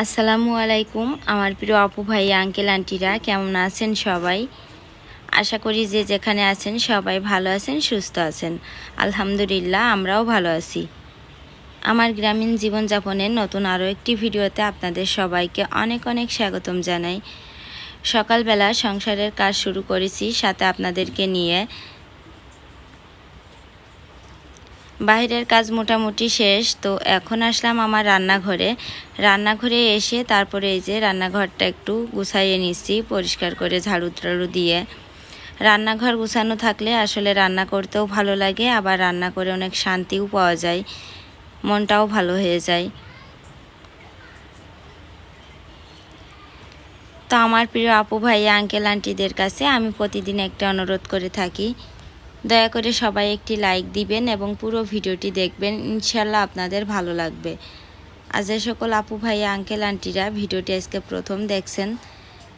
আসসালামু আলাইকুম, আমার প্রিয় আপু ভাই, আঙ্কেল, আন্টিরা, কেমন আছেন সবাই? আশা করি যে যেখানে আছেন সবাই ভালো আছেন, সুস্থ আছেন। আলহামদুলিল্লাহ, আমরাও ভালো আছি। আমার গ্রামীণ জীবনযাপনের নতুন আরও একটি ভিডিওতে আপনাদের সবাইকে অনেক অনেক স্বাগতম জানাই। সকালবেলা সংসারের কাজ শুরু করেছি, সাথে আপনাদেরকে নিয়ে বাইরের কাজ মোটামুটি শেষ, তো এখন আসলাম আমার রান্নাঘরে। রান্নাঘরে এসে তারপরে এই যে রান্নাঘরটা একটু গুছাইয়ে নিচ্ছি, পরিষ্কার করে ঝাড়ু টাড়ু দিয়ে। রান্নাঘর গুছানো থাকলে আসলে রান্না করতেও ভালো লাগে, আবার রান্না করে অনেক শান্তিও পাওয়া যায়, মনটাও ভালো হয়ে যায়। তো আমার প্রিয় আপু ভাই আঙ্কেল আন্টিদের কাছে আমি প্রতিদিন একটা অনুরোধ করে থাকি দয়া করে সবাই একটি লাইক দিবেন এবং পুরো ভিডিওটি দেখবেন। ইনশাল্লাহ আপনাদের ভালো লাগবে। আজ যে সকল আপু ভাই আঙ্কেল আন্টিরা ভিডিওটি আজকে প্রথম দেখছেন,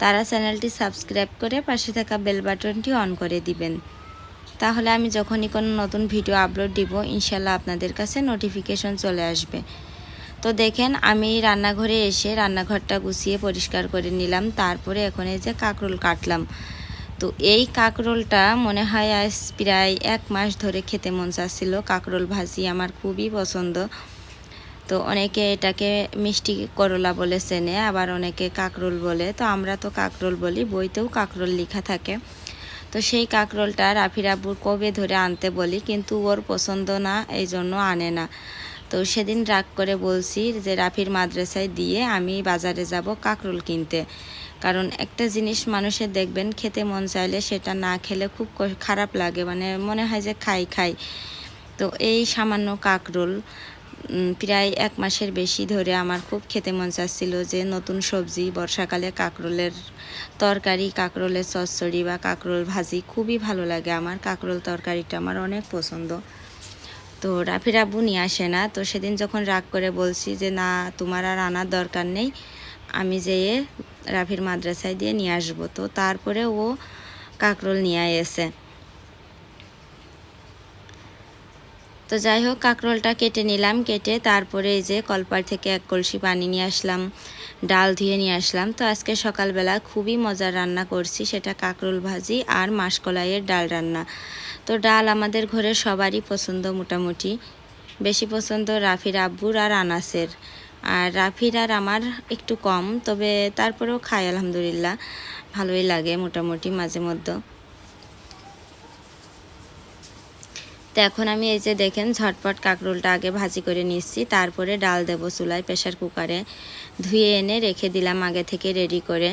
তারা চ্যানেলটি সাবস্ক্রাইব করে পাশে থাকা বেল বাটনটি অন করে দিবেন। তাহলে আমি যখনই কোনো নতুন ভিডিও আপলোড দিব ইনশাল্লাহ আপনাদের কাছে নোটিফিকেশন চলে আসবে। তো দেখেন, আমি রান্নাঘরে এসে রান্নাঘরটা গুছিয়ে পরিষ্কার করে নিলাম, তারপরে এখন এই যে কাঁকরোল কাটলাম। তো এই কাঁকরোলটা মনে হয় আজ প্রায় এক মাস ধরে খেতে মন চাচ্ছিল। কাঁকরোল ভাজি আমার খুবই পছন্দ। তো অনেকে এটাকে মিষ্টি করলা বলে চেনে, আবার অনেকে কাঁকরোল বলে। তো আমরা তো কাঁকরোল বলি, বইতেও কাঁকরোল লেখা থাকে। তো সেই কাঁকরোলটা রাফির আব্বুর কবে ধরে আনতে বলি, কিন্তু ওর পছন্দ না, এই জন্য আনে না। তো সেদিন রাগ করে বলছি যে, রাফির মাদ্রাসায় দিয়ে আমি বাজারে যাব কাঁকরোল কিনতে। কারণ একটা জিনিস মানুষের দেখবেন, খেতে মন চাইলে সেটা না খেলে খুব খারাপ লাগে। মানে মনে হয় যে খাই খাই। তো এই সামান্য কাঁকরোল প্রায় এক মাসের বেশি ধরে আমার খুব খেতে মন চাচ্ছিল যে নতুন সবজি, বর্ষাকালে কাঁকরোলের তরকারি, কাঁকরোলের চচ্চড়ি বা কাঁকরোল ভাজি খুবই ভালো লাগে। আমার কাঁকরোল তরকারিটা আমার অনেক পছন্দ। তো রাফির আব্বু নিয়ে আসে না। তো সেদিন যখন রাগ করে বলছি যে, না, তোমার আর আনার দরকার নেই। আমি যেয়ে রাফির মাদ্রাসায় দিয়ে নিয়ে আসব। তো তারপরে ও কাকরোল নিয়ে এসে। তো যাই হোক, কাকরোলটা কেটে নিলাম, কেটে তারপরে এই যে কলপার থেকে এক কলসি পানি নিয়ে আসলাম, ডাল ধুয়ে নিয়ে আসলাম। তো আজকে সকালবেলা খুবই মজার রান্না করছি, সেটা কাকরোল ভাজি আর মাসকলাইয়ের ডাল রান্না। তো ডাল আমাদের ঘরে সবারই পছন্দ মোটামুটি। বেশি পছন্দ রাফির আব্বুর আর আনাসের। আর রাফির আর আমার একটু কম, তবে তারপরেও খাই আলহামদুলিল্লাহ। ভালোই লাগে মোটামুটি মাঝে মধ্যে। তো এখন আমি এই যে দেখেন ঝটপট কাঁকরোলটা আগে ভাজি করে নিচ্ছি, তারপরে ডাল দেবো চুলায় প্রেশার কুকারে। ধুয়ে এনে রেখে দিলাম আগে থেকে রেডি করে।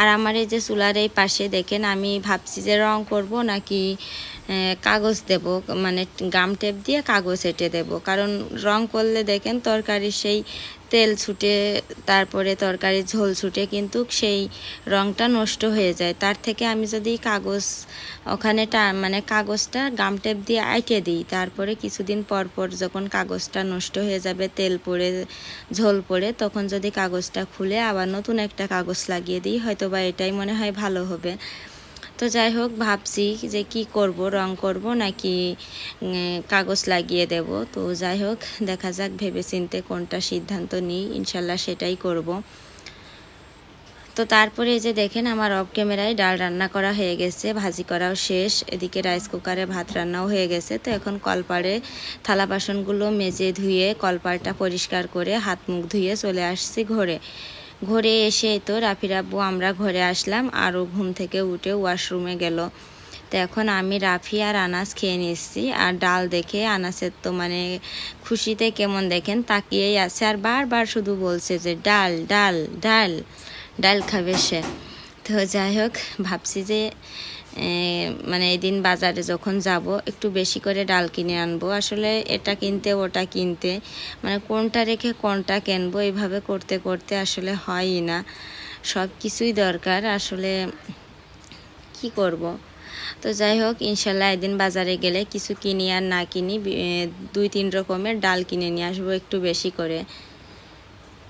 আর আমার এই যে চুলার এই পাশে দেখেন আমি ভাবছি যে রং করব নাকি কাগজ দেব মানে গাম টেপ দিয়ে কাগজ এঁটে দেব। কারণ রং করলে দেখেন তরকারি সেই তেল ছুটে, তারপরে তরকারি ঝোল ছুটে কিন্তু সেই রংটা নষ্ট হয়ে যায়। তার থেকে আমি যদি কাগজ, ওখানে মানে কাগজটা গাম টেপ দিয়ে আইটে দিই, তারপরে কিছুদিন পর পর যখন কাগজটা নষ্ট হয়ে যাবে, তেল পড়ে, ঝোল পড়ে, তখন যদি কাগজটা খুলে আবার নতুন একটা কাগজ লাগিয়ে দিই হয়তো বা এটাই মনে হয় ভালো হবে। তো যাই হোক, ভাবছি যে কি করব, রং করব নাকি কাগজ লাগিয়ে দেব। তো যাই হোক, দেখা যাক ভেবে চিনতে কোনটা সিদ্ধান্ত নিই। ইনশাল্লাহ সেটাই করব। তো তারপরে এই যে দেখেন, আমার অফ ক্যামেরায় ডাল রান্না করা হয়ে গেছে, ভাজি করাও শেষ। এদিকে রাইস কুকারে ভাত রান্নাও হয়ে গেছে। তো এখন কলপাড়ে থালা বাসনগুলো মেজে ধুয়ে কলপাড়টা পরিষ্কার করে হাত মুখ ধুয়ে চলে আসছি ঘরে। ঘরে এসে তো রাফির আব্বু, আমরা ঘরে আসলাম, আরও ঘুম থেকে উঠে ওয়াশরুমে গেল। তো এখন আমি রাফি আর আনাস খেয়ে নিচ্ছি আর ডাল দেখে আনাসের তো মানে খুশিতে কেমন দেখেন, তাকিয়েই আছে আর বারবার শুধু বলছে যে, ডাল ডাল ডাল ডাল খাবে সে। তো যাই হোক, ভাবছি যে মানে এদিন বাজারে যখন যাব, একটু বেশি করে ডাল কিনে আনব। আসলে এটা কিনতে, ওটা কিনতে মানে কোনটা রেখে কোনটা কিনবো এইভাবে করতে করতে আসলে হয়ই না। সব কিছুই দরকার, আসলে কি করব। তো যাই হোক, ইনশাল্লাহ একদিন বাজারে গেলে কিছু কিনি আর না কিনি দুই, তিন রকমের ডাল কিনে নিয়ে আসব একটু বেশি করে।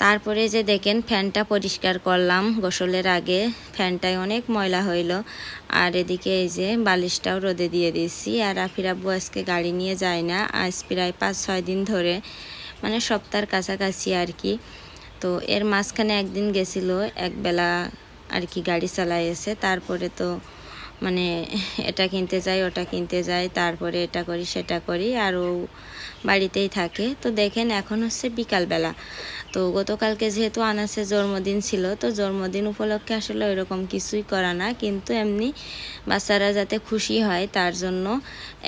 তারপরে যে দেখেন ফ্যানটা পরিষ্কার করলাম গোসলের আগে, ফ্যানটায় অনেক ময়লা হইল। আর এদিকে এই যে বালিশটাও রোদে দিয়ে দিয়েছি। আর আফির আব্বু আজকে গাড়ি নিয়ে যায় না, আজ প্রায় পাঁচ ছয় দিন ধরে মানে সপ্তাহের কাছাকাছি আর কি। তো এর মাঝখানে একদিন গেছিল, একবেলা আর কি গাড়ি চালাইছে। তারপরে তো মানে এটা কিনতে যাই ওটা কিনতে যাই তারপরে এটা করি, সেটা করি, আর ও বাড়িতেই থাকে। তো দেখেন এখন হচ্ছে বিকালবেলা। তো গতকালকে যেহেতু আনাসের জন্মদিন ছিল, তো জন্মদিন উপলক্ষে আসলে ওইরকম কিছুই করা না। কিন্তু এমনি বাচ্চারা যাতে খুশি হয়, তার জন্য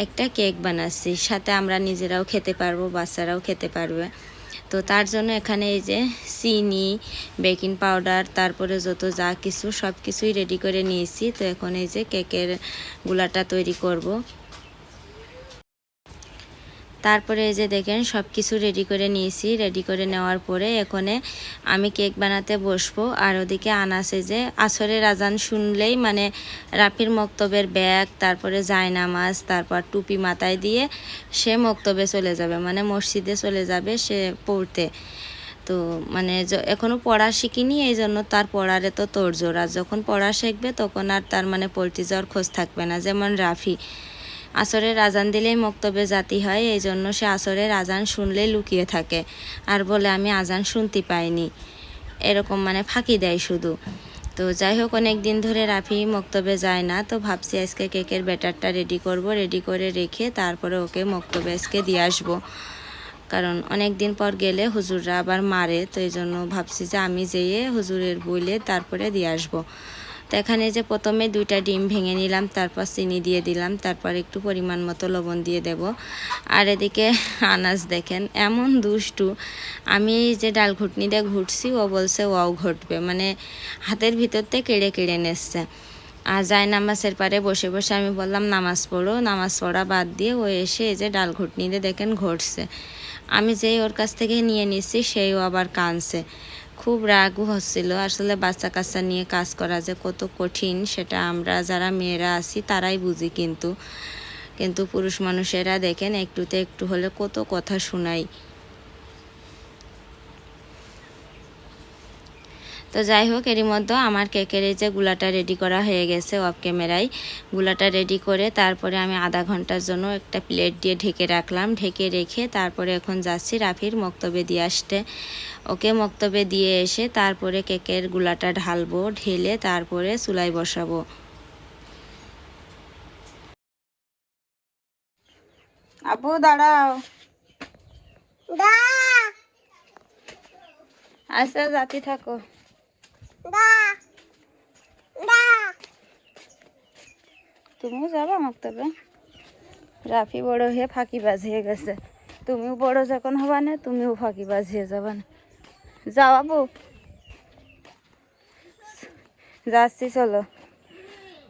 একটা কেক বানাচ্ছি। সাথে আমরা নিজেরাও খেতে পারব, বাচ্চারাও খেতে পারবে। তো তার জন্য এখানে এই যে চিনি, বেকিং পাউডার, তারপরে যত যা কিছু সব কিছুই রেডি করে নিয়েছি। তো এখন এই যে কেকের গুলাটা তৈরি করব। তারপরে এই যে দেখেন সব কিছু রেডি করে নিয়েছি। রেডি করে নেওয়ার পরে এখানে আমি কেক বানাতে বসবো। আর ওদিকে আনাসে যে আসরের আজান শুনলেই মানে রাফির মক্তবের ব্যাগ, তারপরে জায়নামাজ, তারপর টুপি মাথায় দিয়ে সে মক্তবে চলে যাবে। মানে মসজিদে চলে যাবে সে পড়তে। তো মানে য- এখনও পড়া শিখিনি, এই জন্য তার পড়ার এত তোড়জোড়। আর যখন পড়া শিখবে, তখন আর তার মানে পড়তে যাওয়ার খোঁজ থাকবে না, যেমন রাফি। আসরের আজান দিলেই মক্তবে জাতি হয়, এই জন্য সে আসরের আজান শুনলেই লুকিয়ে থাকে। আর বলে, আমি আজান শুনতে পাইনি। এরকম মানে ফাঁকি দেয় শুধু। তো যাই হোক, অনেক দিন ধরে রাফি মক্তবে যায় না, তো ভাবছি আজকে কেকের ব্যাটারটা রেডি করব। রেডি করে রেখে তারপরে ওকে মক্তবে আজকে দিয়ে আসব। কারণ অনেক দিন পর গেলে হুজুররা আবার মারে, তো এই জন্য ভাবছি যে আমি যেয়ে হুজুরের বইলে তারপরে দিয়ে আসব। তো এখানে যে প্রথমে দুইটা ডিম ভেঙে নিলাম, তারপর চিনি দিয়ে দিলাম, তারপর একটু পরিমাণ মতো লবণ দিয়ে দেব। আর এদিকে আনাজ দেখেন, এমন দুষ্টু। আমি যে ডাল ঘুটনি দিয়ে ঘুরছি, ও বলছে, ওয়াও, ঘটবে। মানে হাতের ভিতর থেকে কেড়ে কেড়ে নেসছে। আর যায় নামাজের পারে বসে বসে আমি বললাম, নামাজ পড়ো। নামাজ পড়া বাদ দিয়ে ও এসে এই যে ডাল ঘুটনি দিয়ে দেখেন ঘটছে। আমি যেই ওর কাছ থেকে নিয়ে নিচ্ছি সেইও আবার কানছে খুব রাগও হচ্ছিল। আসলে বাচ্চা কাচ্চা নিয়ে কাজ করা যে কত কঠিন, সেটা আমরা যারা মেয়েরা আছি তারাই বুঝি কিন্তু। কিন্তু পুরুষ মানুষেরা দেখেন একটুতে একটু হলে কত কথা শোনাই তো যাই হোক এরই মধ্যে আমার কেকের এই যে গুলাটা রেডি করা হয়ে গেছে অফ ক্যামেরায় গুলাটা রেডি করে তারপরে আমি আধা ঘণ্টার জন্য একটা প্লেট দিয়ে ঢেকে রাখলাম। ঢেকে রেখে তারপরে এখন যাচ্ছি রাফির মক্তবে দিয়ে আসতে। ওকে মক্তবে দিয়ে এসে তারপরে কেকের গুলাটা ঢালবো ঢেলে তারপরে চুলাই বসাবো। আপু দাঁড়াও। আচ্ছা যাতে থাকো। তুমিও যাবা মক্তবে রাফি বড় হয়ে ফাঁকি বাজিয়ে গেছে। তুমিও বড় যখন হবা না, তুমিও ফাঁকি বাজিয়ে যাবা না। আপু যাচ্ছি, চলো।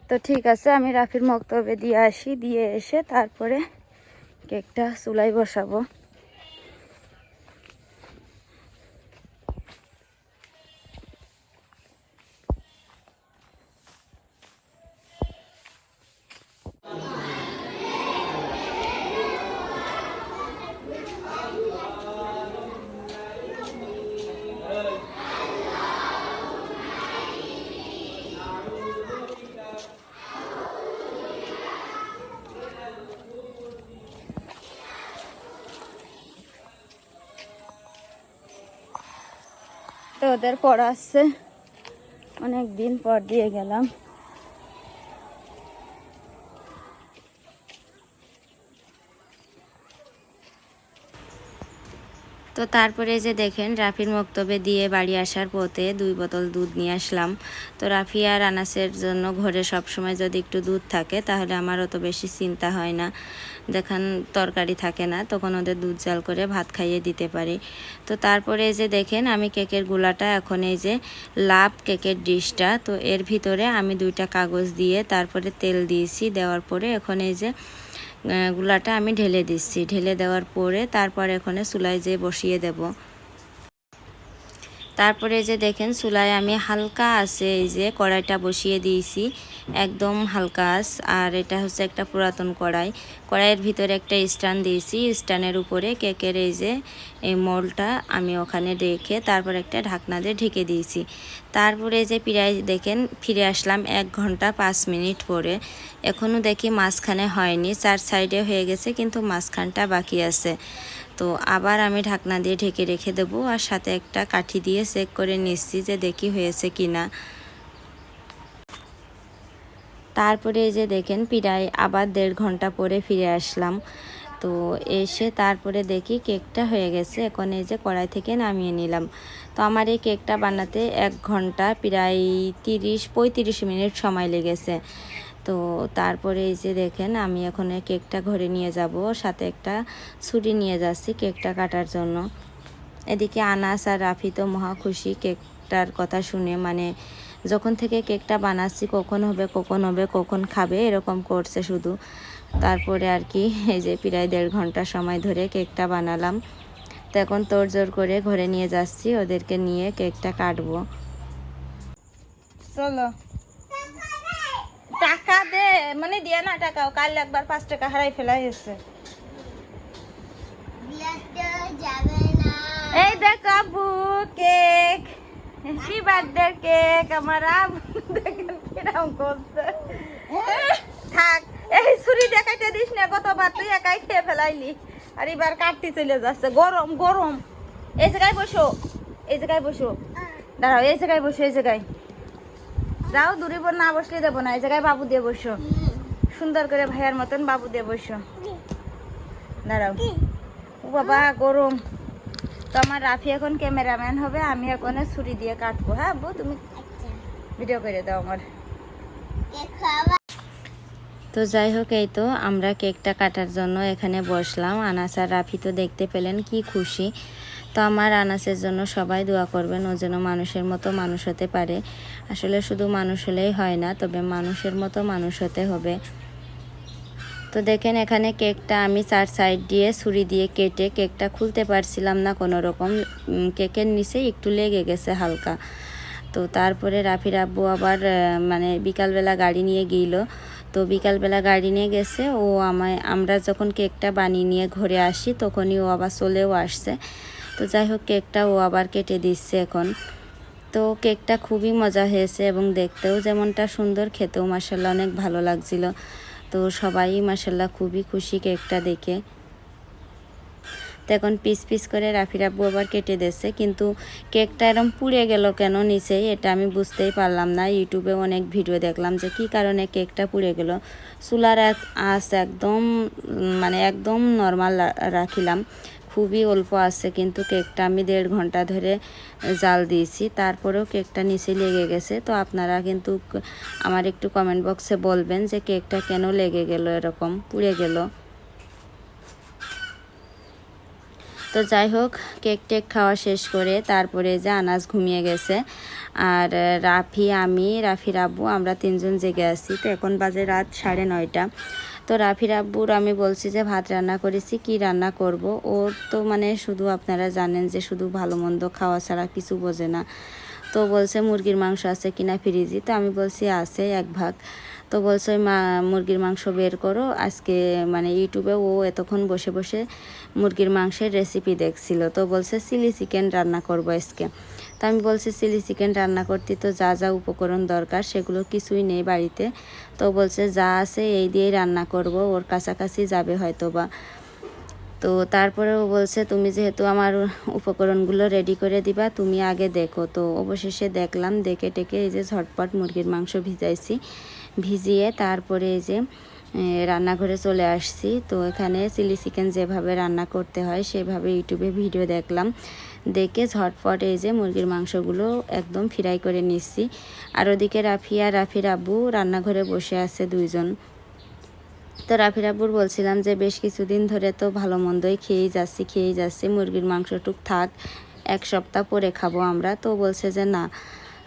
তো ঠিক আছে, আমি রাফির মক্তবে দিয়ে আসি, দিয়ে এসে তারপরে কেকটা চুলাই বসাবো। ওদের পড়া আসছে অনেক দিন পর দিয়ে গেলাম। তো তারপরে যে দেখেন, রাফির মক্তবে দিয়ে বাড়ি আসার পথে দুই বোতল দুধ নিয়ে আসলাম। তো রাফি আর আনাসের জন্য ঘরে সব সময় যদি একটু দুধ থাকে, তাহলে আমার অত বেশি চিন্তা হয় না। দেখান, তরকারি থাকে না, তখন ওদের দুধ জাল করে ভাত খাইয়ে দিতে পারি। তো তারপরে যে দেখেন, আমি কেকের গুলাটা, এখন এই যে লাভ কেকের ডিশটা, তো এর ভিতরে আমি দুইটা কাগজ দিয়ে তারপরে তেল দিয়েছি। দেওয়ার পরে এখন এই যে গুলাটা আমি ঢেলে দিচ্ছি। ঢেলে দেওয়ার পরে তারপর এখানে চুলায় যে বসিয়ে দেব। তারপরে যে দেখেন চুলায় আমি হালকা আছে এই যে কড়াইটা বসিয়ে দিয়েছি, একদম হালকা আঁচ, আর এটা হচ্ছে একটা পুরাতন কড়াই। কড়াইয়ের ভিতরে একটা স্ট্যান্ড দিয়েছি, স্ট্যান্ডের উপরে কেকের এই যে, এই মোলটা আমি ওখানে রেখে তারপর একটা ঢাকনা দিয়ে ঢেকে দিয়েছি। তারপরে যে প্রায় দেখেন ফিরে আসলাম এক ঘণ্টা পাঁচ মিনিট পরে। এখনও দেখি মাঝখানে হয়নি, চার সাইডে হয়ে গেছে, কিন্তু মাঝখানটা বাকি আছে। তো আবার আমি ঢাকনা দিয়ে ঢেকে রেখে দেবো আর সাথে একটা কাঠি দিয়ে চেক করে নিচ্ছি যে দেখি হয়েছে কি না। তারপরে এই যে দেখেন প্রায় আবার দেড় ঘণ্টা পরে ফিরে আসলাম। তো এসে তারপরে দেখি কেকটা হয়ে গেছে, এখন এই যে কড়াই থেকে নামিয়ে নিলাম। তো আমার এই কেকটা বানাতে এক ঘণ্টা প্রায় তিরিশ পঁয়ত্রিশ মিনিট সময় লেগেছে। তো তারপরে এই যে দেখেন, আমি এখন কেকটা ঘরে নিয়ে যাব। সাথে একটা ছুরি নিয়ে যাচ্ছি কেকটা কাটার জন্য। এদিকে আনাস আর রাফি তো মহা খুশি কেকটার কথা শুনে মানে যখন থেকে কেকটা বানাচ্ছি, কখন হবে কখন হবে, কখন খাবে, এরকম করছে শুধু। তারপরে আর কি, এই যে প্রায় দেড় ঘণ্টা সময় ধরে কেকটা বানালাম। তো এখন তোড়জোড় করে ঘরে নিয়ে যাচ্ছি, ওদেরকে নিয়ে কেকটা কাটবো। চলো। টাকা দে মানে দিয়ে না টাকা কাল একবার পাঁচ টাকা হারাই ফেলা হয়েছে। এই দেখ Abu cake. Happy birthday cake. আমার কিরম করছে। থাক, এই ছুরি দেখাইতে দিস না কতবার তুই একাই খেয়ে ফেলাইলি। আর এবার কাটতে চলে যাচ্ছে। গরম গরম। এই জায়গায় বসো। এই জায়গায় বসো। দাঁড়াও, এই জায়গায় বসো, এই জায়গায়। যাও দূরে বোন না বসলে দেবো না। এই জায়গায় বাবু দিয়ে বসো। সুন্দর করে ভাইয়ার মতন বাবু দিয়ে বসো। দাঁড়াও। ও বাবা, গরম। তো আমার রাফি এখন ক্যামেরাম্যান হবে, আমি এখন ছুরি দিয়ে কাটবো। হ্যাঁ বউ তুমি ভিডিও করে দাও আমার। তো যাই হোক, এই তো আমরা কেকটা কাটার জন্য এখানে বসলাম। আনাস আর রাফি তো দেখতে পেলেন কি খুশি। তো আমার আনাসের জন্য সবাই দোয়া করবেন, ও যেন মানুষের মতো মানুষ হতে পারে। আসলে শুধু মানুষ হলেই হয় না, তবে মানুষের মতো মানুষ হতে হবে। তো দেখেন, এখানে কেকটা আমি চার সাইড দিয়ে ছুরি দিয়ে কেটে কেকটা খুলতে পারছিলাম না কোনো রকম কেকের নিচে একটু লেগে গেছে হালকা। তো তারপরে রাফির আব্বু আবার মানে বিকালবেলা গাড়ি নিয়ে গিয়েল তো বিকালবেলা গাড়ি নিয়ে গেছে, ও আমায়, আমরা যখন কেকটা বানিয়ে নিয়ে ঘরে আসি, তখনই ও আবার চলেও আসছে। তো যাই হোক কেকটা ও আবার কেটে দিচ্ছে এখন। তো কেকটা খুবই মজা হয়েছে এবং দেখতেও যেমনটা সুন্দর, খেতেও মাসাল্লাহ অনেক ভালো লাগছিল। তো সবাই মাসাল্লাহ খুবই খুশি কেকটা দেখে। তো এখন পিস পিস করে রাফির আব্বু আবার কেটে দিচ্ছে কিন্তু কেকটা এরম পুড়ে গেল কেন নিচেই এটা আমি বুঝতেই পারলাম না। ইউটিউবে অনেক ভিডিও দেখলাম যে কি কারণে কেকটা পুড়ে গেল। চুলার আঁচ একদম মানে একদম নর্মাল রাখিলাম। খুবই অল্প আছে, কিন্তু কেকটা আমি দেড় ঘণ্টা ধরে জাল দিয়েছি। তারপরেও কেকটা নিচে লেগে গেছে। তো আপনারা কিন্তু আমার একটু কমেন্ট বক্সে বলবেন যে কেকটা কেন লেগে গেল, এরকম পুড়ে গেল। তো যাই হোক, কেক টেক খাওয়া শেষ করে তারপরে যে আনাজ ঘুমিয়ে গেছে। আর রাফি, আমি, রাফির আব্বু, আমরা তিনজন জেগে আছি। তো এখন বাজে রাত সাড়ে নয়টা। তো রাফির আব্বুর আমি বলছি যে ভাত রান্না করেছি, কি রান্না করব? ওর তো মানে শুধু আপনারা জানেন যে শুধু ভালো মন্দ খাওয়া ছাড়া কিছু বোঝে না। তো বলছে, মুরগির মাংস আছে কিনা ফ্রিজি তো আমি বলছি, আছে এক ভাগ। তো বলছে, মা, মুরগির মাংস বের করো। আজকে মানে ইউটিউবে ও এতক্ষণ বসে বসে মুরগির মাংসের রেসিপি দেখছিল। তো বলছে, চিলি চিকেন রান্না করব আজকে। তো আমি বলছি, চিলি চিকেন রান্না করতে তো যা যা উপকরণ দরকার সেগুলো কিছুই নেই বাড়িতে। তো বলছে, যা আছে এই দিয়েই রান্না করব, ওর কাছাকাছি যাবে হয়তো বা তো তারপরে ও বলছে, তুমি যেহেতু আমার উপকরণগুলো রেডি করে দিবা, তুমি আগে দেখো। তো অবশেষে দেখলাম, দেখে টেকে এই যে ঝটপট মুরগির মাংস ভিজাইছি। ভিজিয়ে তারপরে এই যে রান্নাঘরে চলে আসছি। তো এখানে চিলি চিকেন যেভাবে রান্না করতে হয়, সেভাবে ইউটিউবে ভিডিও দেখলাম। দেখে ঝটপট এই যে মুরগির মাংসগুলো একদম ফ্রাই করে নিচ্ছি। আর ওদিকে রাফিয়া রাফির আব্বু রান্নাঘরে বসে আছে দুইজন। তো রাফির আব্বুর বলছিলাম যে, বেশ কিছুদিন ধরে তো ভালো মন্দই খেয়েই যাচ্ছি খেয়েই যাচ্ছি, মুরগির মাংসটুক থাক, এক সপ্তাহ পরে খাব আমরা। তো বলছে যে, না,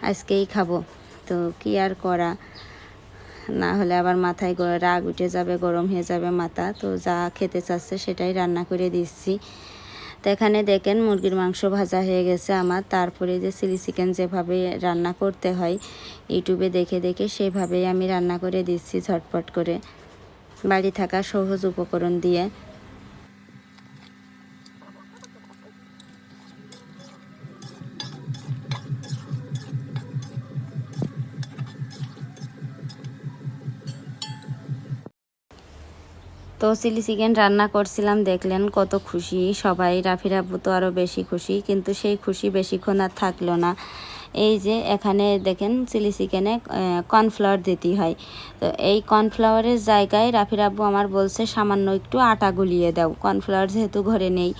আজকেই খাব। তো কি আর করা? না হলে আবার মাথায় রাগ উঠে যাবে, গরম হয়ে যাবে মাথা। তো যা খেতে চাচ্ছে সেটাই রান্না করে দিচ্ছি। তো এখানে দেখেন মুরগির মাংস ভাজা হয়ে গেছে আমার। তারপরে যে চিলি চিকেন যেভাবে রান্না করতে হয়, ইউটিউবে দেখে দেখে সেভাবেই আমি রান্না করে দিচ্ছি ঝটপট করে। বাড়ি থাকা সহজ উপকরণ দিয়ে। তো চিলি চিকেন রান্না করছিলাম, দেখলেন কত খুশি। সবাই রাফির আব্বু তো আরও বেশি খুশি, কিন্তু সেই খুশি বেশিক্ষণ আর থাকল না। এই যে এখানে দেখেন চিলি চিকেনে কর্নফ্লাওয়ার দিতে হয়। তো এই কর্নফ্লাওয়ারের জায়গায় রাফির আব্বু আমার বলছে, সামান্য একটু আটা গুলিয়ে দাও। কর্নফ্লাওয়ার যেহেতু ঘরে নেই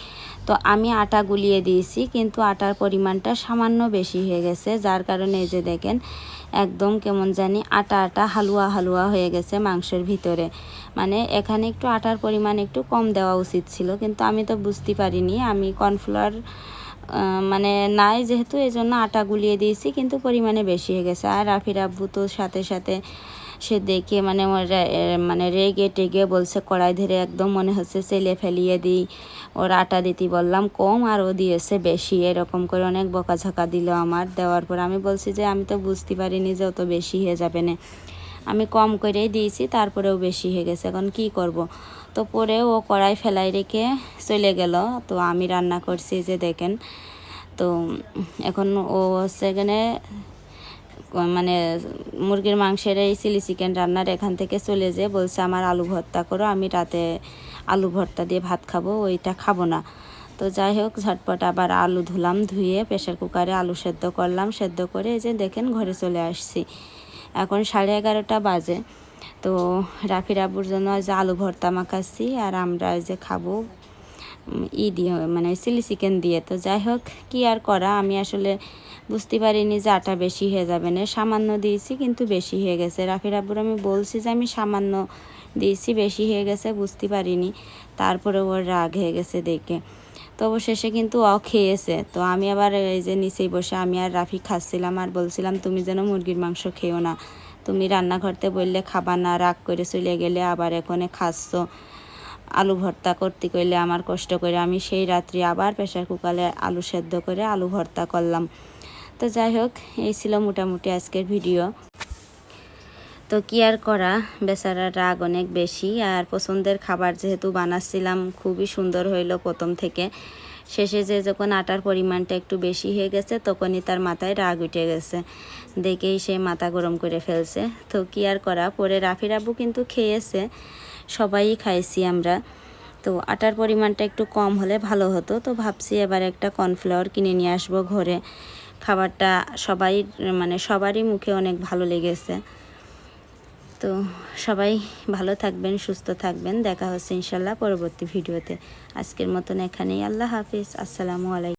তো আমি আটা গুলিয়ে দিয়েছি, কিন্তু আটার পরিমাণটা সামান্য বেশি হয়ে গেছে, যার কারণে এই যে দেখেন একদম কেমন জানি আটা আটা হালুয়া হালুয়া হয়ে গেছে মাংসের ভিতরে। মানে এখানে একটু আটার পরিমাণ একটু কম দেওয়া উচিত ছিল, কিন্তু আমি তো বুঝতে পারিনি। আমি কর্নফ্লাওয়ার মানে নাই যেহেতু এই জন্য আটা গুলিয়ে দিয়েছি, কিন্তু পরিমাণে বেশি হয়ে গেছে। আর রাফির আব্বু তো সাথে সাথে সে দেখে মানে মানে রেগে টেগে বলছে, কড়াই ধরে একদম মনে হচ্ছে ছেলে ফেলিয়ে দিই। ওর আটা দিতে বললাম, কম আর ও দিয়েছে বেশি। এরকম করে অনেক বকাঝকা দিল আমার দেওয়ার পর। আমি বলছি যে, আমি তো বুঝতে পারিনি যে অত বেশি হয়ে যাবে না। আমি কম করেই দিয়েছি, তারপরেও বেশি হয়ে গেছে। এখন কি করব? তো পরে ও কড়াই ফেলাই রেখে চলে গেল। তো আমি রান্না করছি যে দেখেন, তো এখন ও সেখানে মানে মুরগির মাংসের এই চিলি চিকেন রান্নার এখান থেকে চলে যেয়ে বলছে, আমার আলু ভর্তা করো, আমি রাতে আলু ভর্তা দিয়ে ভাত খাব, ওইটা খাব না। তো যাই হোক, ঝটপট আবার আলু ধুলাম, ধুয়ে প্রেশার কুকারে আলু সেদ্ধ করলাম, সেদ্ধ করে এই যে দেখেন ঘরে চলে আসছি। এখন সাড়ে এগারোটা বাজে। তো রাফি রাবুর জন্য যে আলু ভর্তা মাখাচ্ছি আর আমরা যে খাব ই দিয়ে মানে চিলি চিকেন দিয়ে। তো যাই হোক, কি আর করা? আমি আসলে বুঝতে পারিনি যে আটা বেশি হয়ে যাবে না। সামান্য দিয়েছি, কিন্তু বেশি হয়ে গেছে। রাফি রাব্বুর আমি বলছি যে আমি সামান্য দিয়েছি, বেশি হয়ে গেছে, বুঝতে পারিনি। তারপরে ওর রাগ হয়ে গেছে দেখে। তো অবশেষে কিন্তু অ খেয়েছে। তো আমি আবার এই যে নিচেই বসে আমি আর রাফি খাচ্ছিলাম আর বলছিলাম, তুমি যেন মুরগির মাংস খেও না। তুমি রান্নাঘরতে বললে খাবা না, রাগ করে চলে গেলে আবার এখানে খাচ্ছ। আলু ভর্তা করতে করলে আমার কষ্ট করে। আমি সেই রাত্রি আবার প্রেশার কুকারে আলু সেদ্ধ করে আলু ভর্তা করলাম। তো যাই হোক, এই ছিল মোটামুটি আজকের ভিডিও। তো কি আর করা, বেচারার রাগ অনেক বেশি আর পছন্দের খাবার যেহেতু বানাচ্ছিলাম, খুবই সুন্দর হইল প্রথম থেকে। শেষে যে যখন আটার পরিমাণটা একটু বেশি হয়ে গেছে, তখনই তার মাথায় রাগ উঠে গেছে। দেখেই সে মাথা গরম করে ফেলছে। তো কি আর করা, পরে রাফির আব্বু কিন্তু খেয়েছে, সবাই খাইছি আমরা। তো আটার পরিমাণটা একটু কম হলে ভালো হতো। তো ভাবছি এবার একটা কর্নফ্লাওয়ার কিনে নিয়ে আসব ঘরে। খাবারটা সবাই মানে সবারই মুখে অনেক ভালো লেগেছে। তো সবাই ভালো থাকবেন, সুস্থ থাকবেন। দেখা হচ্ছে ইনশাল্লাহ পরবর্তী ভিডিওতে। আজকের মতন এখানেই। আল্লাহ হাফিজ। আসসালামু আলাইকুম।